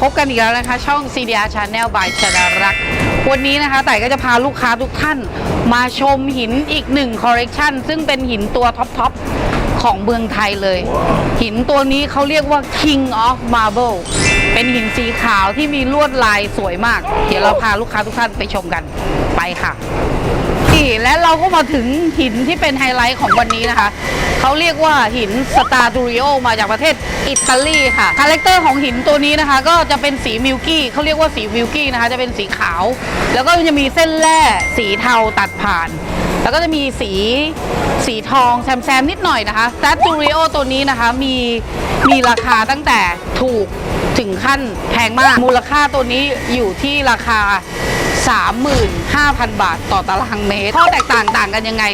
พบกันอีกแล้วนะคะ ช่อง CDR Channel by ชนารักษ์วันนี้นะคะแต่ก็จะพาลูกค้าทุกท่าน มาชมหินอีกหนึ่งคอ l เล t ชันซึ่งเป็นหินตัวท็อปๆของเมืองไทยเลย หินตัวนี้เขาเรียกว่า King of Marble เป็นหินสีขาวที่มีลวดลายสวยมาก เดี๋ยวเราพาลูกค้าทุกท่านไปชมกันไปค่ะี่ และเราก็มาถึงหินที่เป็นไฮไลท์ของวันนี้นะคะ เขาเรียกว่าหินสตาร์ดูริโอมาจากประเทศอิตาลีค่ะ คาแรคเตอร์ของหินตัวนี้นะคะ ก็จะเป็นสีมิลกี้เขาเรียกว่าสีมิลกี้นะคะ จะเป็นสีขาว แล้วก็จะมีเส้นแร่สีเทาตัดผ่าน แล้วก็จะมีสีสีทองแซมแซมๆนิดหน่อยนะคะสตาร์ดูริโอตัวนี้นะคะมีมีราคาตั้งแต่ถูกถึงขั้นแพงมาก มูลค่าตัวนี้อยู่ที่ราคา 35,000 บาทต่อตารางเมตรข้อแตกต่างต่างกันยังไง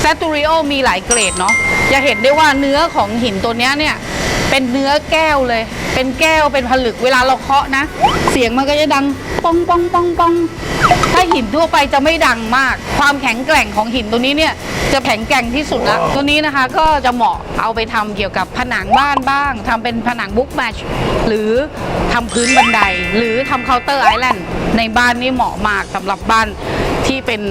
แซตูริโอมีหลายเกรดเนาะจะเห็นได้ว่าเนื้อของหินตัวเนี้ยเนี่ย เป็นเนื้อแก้วเลย เป็นแก้วเป็นผลึกเวลาเราเคาะนะ เสียงมันก็จะดังป้องป้องป้องป้องถ้าหินทั่วไปจะไม่ดังมาก ความแข็งแกร่งของหินตัวนี้เนี่ยจะแข็งแกร่งที่สุดละตัวนี้นะคะก็จะเหมาะเอาไปทำเกี่ยวกับผนังบ้านบ้างทำเป็นผนังบุ๊กแมชหรือทำพื้นบันได หรือทำเคาน์เตอร์ไอแลนด์ในบ้านนี่เหมาะมากสำหรับบ้านที่เป็น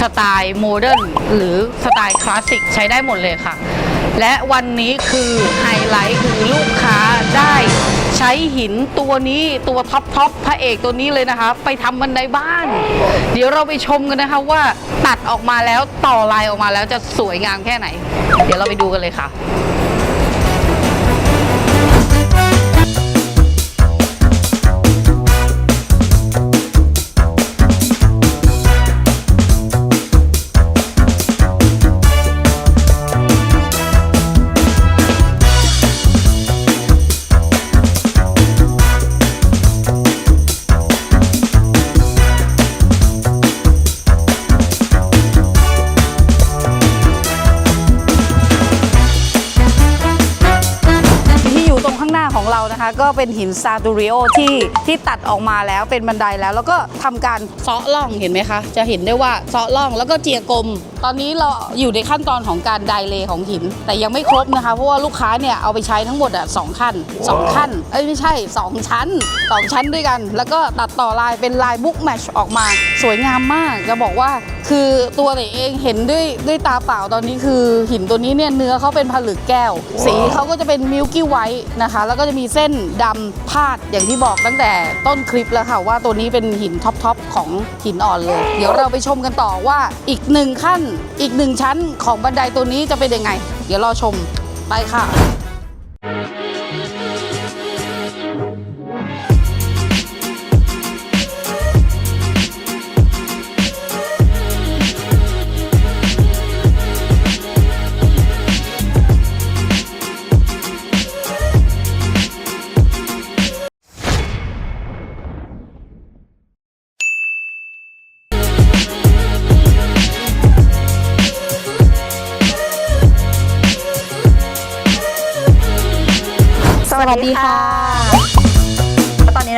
สไตล์โมเดิร์นหรือสไตล์คลาสสิกใช้ได้หมดเลยค่ะ และวันนี้คือไฮไลท์คือลูกค้าได้ใช้หินตัวนี้ตัวท็อปท็อปพระเอกตัวนี้เลยนะคะ ไปทำบันไดบ้าน เดี๋ยวเราไปชมกันนะคะว่าตัดออกมาแล้วต่อลายออกมาแล้วจะสวยงามแค่ไหน เดี๋ยวเราไปดูกันเลยค่ะ น้าของเรานะคะ ก็เป็นหินซาตูริโอที่ที่ตัดออกมาแล้วเป็นบันไดแล้ว แล้วก็ทำการเซาะล่องเห็นไหมคะ จะเห็นได้ว่าเซาะล่องแล้วก็เจียกลม ตอนนี้เราอยู่ในขั้นตอนของการไดเลย์ของหิน แต่ยังไม่ครบนะคะ เพราะว่าลูกค้าเนี่ยเอาไปใช้ทั้งหมดอะสองขั้นสองขั้นเอ้ยไม่ใช่สองชั้นสองชั้นด้วยกัน แล้วก็ตัดต่อลายเป็นลายบุ๊กแมชออกมา สวยงามมากจะบอกว่า คือตัวเต๋เองเห็นด้วยด้วยตาเปล่าตอนนี้คือหินตัวนี้เนี่ยเนื้อเขาเป็นผลึกแก้ว สีเขาก็จะเป็นมิลกี้ไวท์นะคะ แล้วก็จะมีเส้นดำพาดอย่างที่บอกตั้งแต่ต้นคลิปแล้วค่ะ ว่าตัวนี้เป็นหินท็อปทอปของหินอ่อนเลย เดี๋ยวเราไปชมกันต่อว่าอีกหนึ่งขั้นอีกหนึ่งชั้นของบันไดตัวนี้จะเป็นยังไง เดี๋ยวรอชมไปค่ะ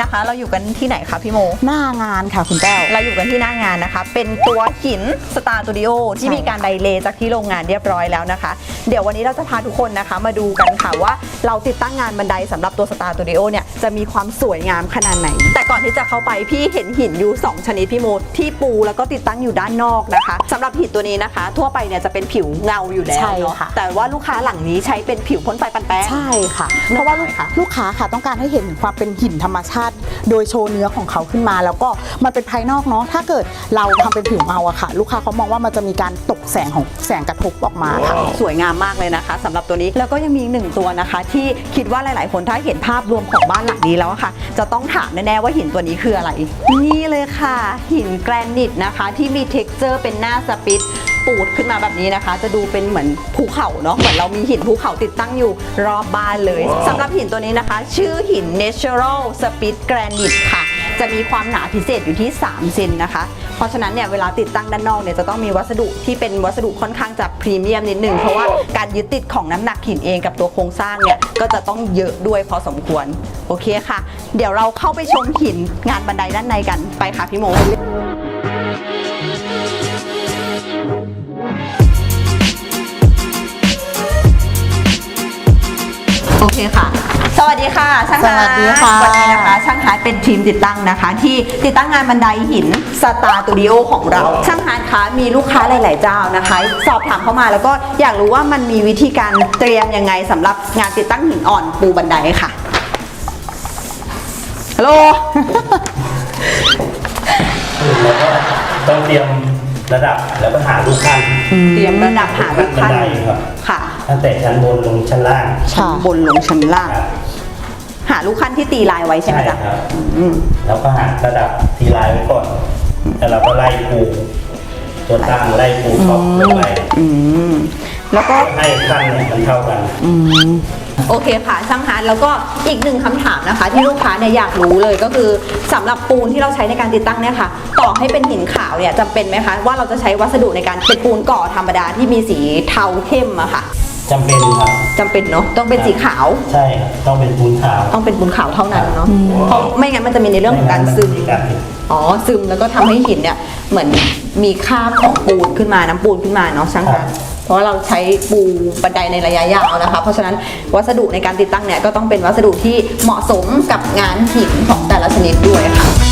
นนี้นะคะ เราอยู่กันที่ไหนคะพี่โม หน้างานค่ะคุณแก้ว เราอยู่กันที่หน้างานนะคะ เป็นตัวหินสตาร์ตูดิโอที่ใช่มีการไดเลย์จากที่โรงงานเรียบร้อยแล้วนะคะ เดี๋ยววันนี้เราจะพาทุกคนนะคะ มาดูกันค่ะว่าเราติดตั้งงานบันไดสำหรับตัวสตาร์ตูดิโอเนี่ย จะมีความสวยงามขนาดไหน แต่ก่อนที่จะเข้าไปพี่เห็นหินอยู่2ชนิดพี่โมที่ปูแล้วก็ติดตั้งอยู่ด้านนอกนะคะสำหรับหินตัวนี้นะคะ ทั่วไปเนี่ยจะเป็นผิวเงาอยู่แล้วใช่เนาะค่ะแต่ว่าลูกค้าหลังนี้ใช้เป็นผิวพ่นไฟปันแป้งใช่ค่ะ เพราะว่าลูกทำไมคะลูกค้าค่ะต้องการให้เห็นถึงความเป็นหินธรรมชาติ โดยโชว์เนื้อของเขาขึ้นมา แล้วก็มันเป็นภายนอกเนาะถ้าเกิดเราทำเป็นผิวเงาอะค่ะ ลูกค้าเขามองว่ามันจะมีการตกแสงของแสงกระทบออกมาค่ะสวยงามมากเลยนะคะสำหรับตัวนี้แล้วก็ยังมีอีกหนึ่งตัวนะคะ ที่คิดว่าหลาย ๆ คนถ้าเห็นภาพรวมของบ้านหลังนี้แล้วอะค่ะ จะต้องถามแน่ๆว่าหินตัวนี้คืออะไร นี่เลยค่ะ หินแกรนิตนะคะ ที่มีเท็กเจอร์เป็นหน้าสปิตปูดขึ้นมาแบบนี้นะคะ จะดูเป็นเหมือนภูเขาเนาะเหมือนเรามีหินภูเขาติดตั้งอยู่รอบบ้านเลยสำหรับหินตัวนี้นะคะ ชื่อหิน Natural Spit Granite ค่ะ จะมีความหนาพิเศษอยู่ที่ 3 เซนนะคะเพ ราะฉะนั้นเนี่ยเวลาติดตั้งด้านนอกเนี่ยจะต้องมีวัสดุที่เป็นวัสดุค่อนข้างจะพรีเมียมนิดนึงเพราะว่าการยึดติดของน้ำหนักหินเองกับตัวโครงสร้างเนี่ยก็จะต้องเยอะด้วยพอสมควรโอเคค่ะ เดี๋ยวเราเข้าไปชมหินงานบันไดด้านในกันไปค่ะพี่โมโอเคค่ะส วัสวัสดีค่ะ ช่างฮาร์ดสวัสดีค่ะ วันนี้นะคะ ช่างฮาร์ดเป็นทีมติดตั้งนะคะ ที่ติดตั้งงานบันไดหินสตาร์ตูดิโอของเรา ช่างฮาร์ดคะมีลูกค้าหลาย ๆ เจ้านะคะ สอบถามเข้ามาแล้วก็อยากรู้ว่ามันมีวิธีการเตรียมยังไงสำหรับงานติดตั้งหินอ่อนปูบันไดค่ะฮัลโหลแล้วก็ต้องเตรียมระดับแล้วก็หาลูกขั้นเตรียมระดับหาลูกบัขั้นนไดครับค่ะ ตั้งแต่ชั้นบนลงชั้นล่าง ชั้นบนลงชั้นล่าง ครับ หาลูกขั้นที่ตีลายไว้ใช่ไหมจ๊ะครับอืม แล้วก็หาระดับทีลายไว้ก่อนแล้วเราก็ไล่ปูตัวตั้งไล่ปูท็อปลงไปอืม แล้วก็ ให้ขั้นเนี่ยมันเท่ากัน โอเคค่ะช่างฮาร์ดแล้วก็อีกหนึ่งคำถามนะคะ ที่ลูกค้าเนี่ยอยากรู้เลยก็คือสำหรับปูนที่เราใช้ในการติดตั้งเนี่ยค่ะ ต่อให้เป็นหินขาวเนี่ยจำเป็นไหมคะว่าเราจะใช้วัสดุในการเป็นปูนก่อธรรมดาที่มีสีเทาเข้มอะค่ะ จำเป็นครับ จำเป็นเนาะต้องเป็นสีขาว ใช่ครับต้องเป็นปูนขาว ต้องเป็นปูนขาวเท่านั้นเนาะเพราะไม่งั้นมันจะมีในเรื่องของการซึมไงั้นนจะการติดอ๋อซึมแล้วก็ทำให้หินเนี่ยเหมือนมีคราบของปูนขึ้นมาน้ำปูนขึ้นมาเนาะช่างครัคะบเพราะว่าเราใช้ปูบันไดในระยะยาวนะคะ เพราะฉะนั้นวัสดุในการติดตั้งเนี่ยก็ต้องเป็นวัสดุที่เหมาะสมกับงานหินของแต่ละชนิดด้วยค่ะ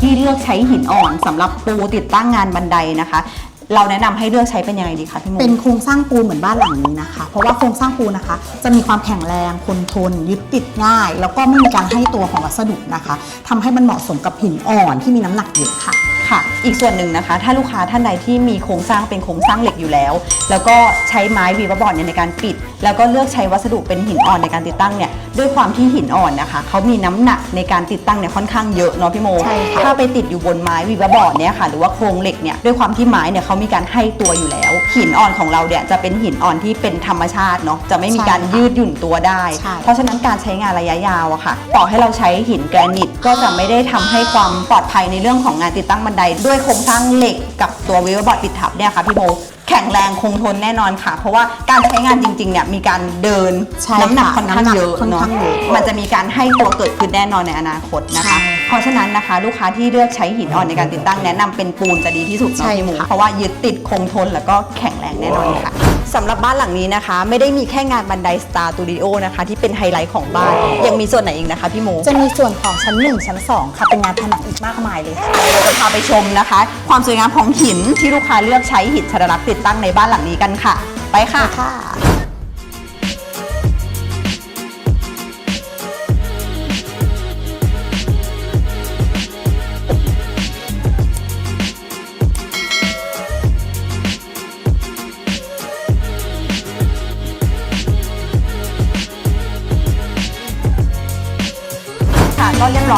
ที่เลือกใช้หินอ่อนสำหรับปูติดตั้งงานบันไดนะคะ เราแนะนำให้เลือกใช้เป็นยังไงดีคะพี่โมเป็นโครงสร้างปูนเหมือนบ้านหลังนี้นะคะ เพราะว่าโครงสร้างปูนนะคะ จะมีความแข็งแรงทนทน ยึดติดง่าย แล้วก็ไม่มีการให้ตัวของวัสดุนะคะทำให้มันเหมาะสมกับหินอ่อนที่มีน้ำหนักเยอะค่ะ ค่ะ อีกส่วนหนึ่งนะคะ ถ้าลูกค้าท่านใดที่มีโครงสร้างเป็นโครงสร้างเหล็กอยู่แล้ว แล้วก็ใช้ไม้วีบอร์ดเนี่ยในการปิด แล้วก็เลือกใช้วัสดุเป็นหินอ่อนในการติดตั้งเนี่ยด้วยความที่หินอ่อนนะคะเขามีน้ำหนักในการติดตั้งเนี่ยค่อนข้างเยอะเนาะพี่โมใช่ค่ะ ถ้าไปติดอยู่บนไม้วีบอร์ดเนี่ยค่ะหรือว่าโครงเหล็กเนี่ยด้วยความที่ไม้เนี่ยเขามีการให้ตัวอยู่แล้ว หินอ่อนของเราเนี่ยจะเป็นหินอ่อนที่เป็นธรรมชาติเนาะจะไม่มีการยืดหยุ่นตัวได้ ใช่ เพราะฉะนั้นการใช้งานระยะยาวอะค่ะ ต่อให้เราใช้หินแกรนิตก็จะไม่ได้ทำให้ความปลอดภัยในเรื่องของงานติดตั้งบันได ด้วยโครงสร้างเหล็กกับตัวเวลบอร์ดปิดทับเนี่ยค่ะพี่โม แข็งแรงคงทนแน่นอนค่ะ เพราะว่าการใช้งานจริงๆเนี่ยมีการเดินใช่น้ำหนักค่ะค่อนข้างน้ำหนักเยอะค่อนเนาะข้างเยอะมันจะมีการให้ตัวเกิดขึ้นแน่นอนในอนาคตนะคะ ใช่เพราะฉะนั้นนะคะ ลูกค้าที่เลือกใช้หินอ่อนในการติดตั้งแนะนำเป็นปูนจะดีที่สุดเนาะใช่พี่โมค่ะ เพราะว่ายึดติดคงทนแล้วก็แข็งแรงแน่นอนค่ะ สำหรับบ้านหลังนี้นะคะ ไม่ได้มีแค่งานบันไดสตาร์ตูดิโอนะคะที่เป็นไฮไลท์ของบ้าน ยังมีส่วนไหนอีกนะคะพี่โมจะมีส่วนของชั้น 1 ชั้น 2 ค่ะ เป็นงานผนังอีกมากมายเลยค่ะเราจะพาไปชมนะคะ ความสวยงามของหินที่ลูกค้าเลือกใช้หินชดลักษณ์ติดตั้งในบ้านหลังนี้กันค่ะ ไปค่ะค่ะค่ะ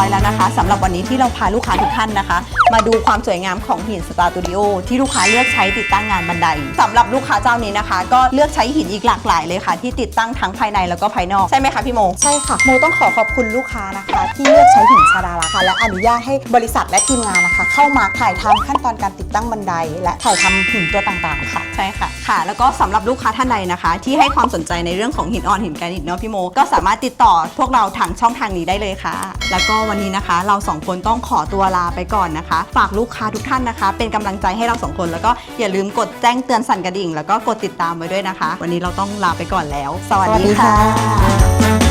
อยแล้วนะคะสำหรับวันนี้ที่เราพาลูกค้าทุกท่านนะคะ มาดูความสวยงามของหินสตาร์ตูดิโอที่ลูกค้าเลือกใช้ติดตั้งงานบันไดสำหรับลูกค้าเจ้านี้นะคะ ก็เลือกใช้หินอีกหลากหลายเลยค่ะ ที่ติดตั้งทั้งภายในแล้วก็ภายนอกใช่ไหมคะพี่โม ใช่ค่ะโมต้องขอขอบคุณลูกค้านะคะ ที่เลือกใช้หินชาดาราค่ะและอนุญาตให้บริษัทและทีมงานนะคะ เข้ามาถ่ายทำขั้นตอนการติดตั้งบันได และถ่ายทำหินตัวต่างๆ ค่ะ ใช่ค่ะค่ะ แล้วก็สำหรับลูกค้าท่านใดนะคะ ที่ให้ความสนใจในเรื่องของหินอ่อนหินแกรนิตเนาะพี่โม ก็สามารถติดต่อพวกเราทางช่องทางนี้ได้เลยค่ะ แล้วก็วันันนี้นะคะ เราสองคนต้องขอตัวลาไปก่อนนะคะ ฝากลูกค้าทุกท่านนะคะ เป็นกำลังใจให้เราสองคน แล้วก็อย่าลืมกดแจ้งเตือนสั่นกระดิ่ง แล้วก็กดติดตามไว้ด้วยนะคะ วันนี้เราต้องลาไปก่อนแล้ว สวัสสวัสดีดีค่ะ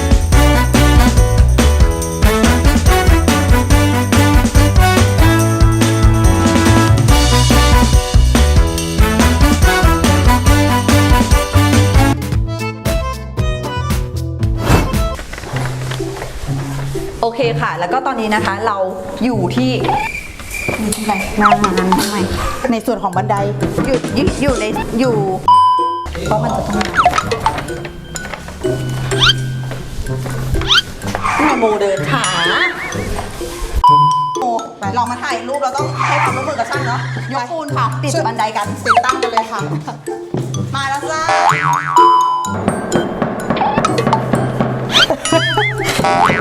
ค่ะโอเคค่ะ แล้วก็ตอนนี้นะคะเราอยู่ที่อยู่ที่ไหนงานงานทำไมในส่วนของบันไดอยู่อยู่อยู่ในอยู่ เพราะมันจะต้องมาแม่โมเดินขาโมลองมาถ่ายรูปเราต้องให้ความร่วมมือกับช่างเนาะยกปูนค่ะ ติดบันไดกันติดตั้งกันเลยค่ะ มาแล้วจ้า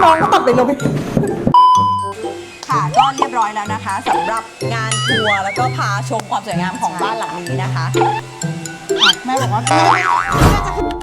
น้องตัดไปลงค่ะก็เรียบร้อยแล้วนะคะสำหรับงานทัวร์แล้วก็พาชมความสวยงามของบ้านหลังนี้นะคะ แม่บอกว่าแม่จะ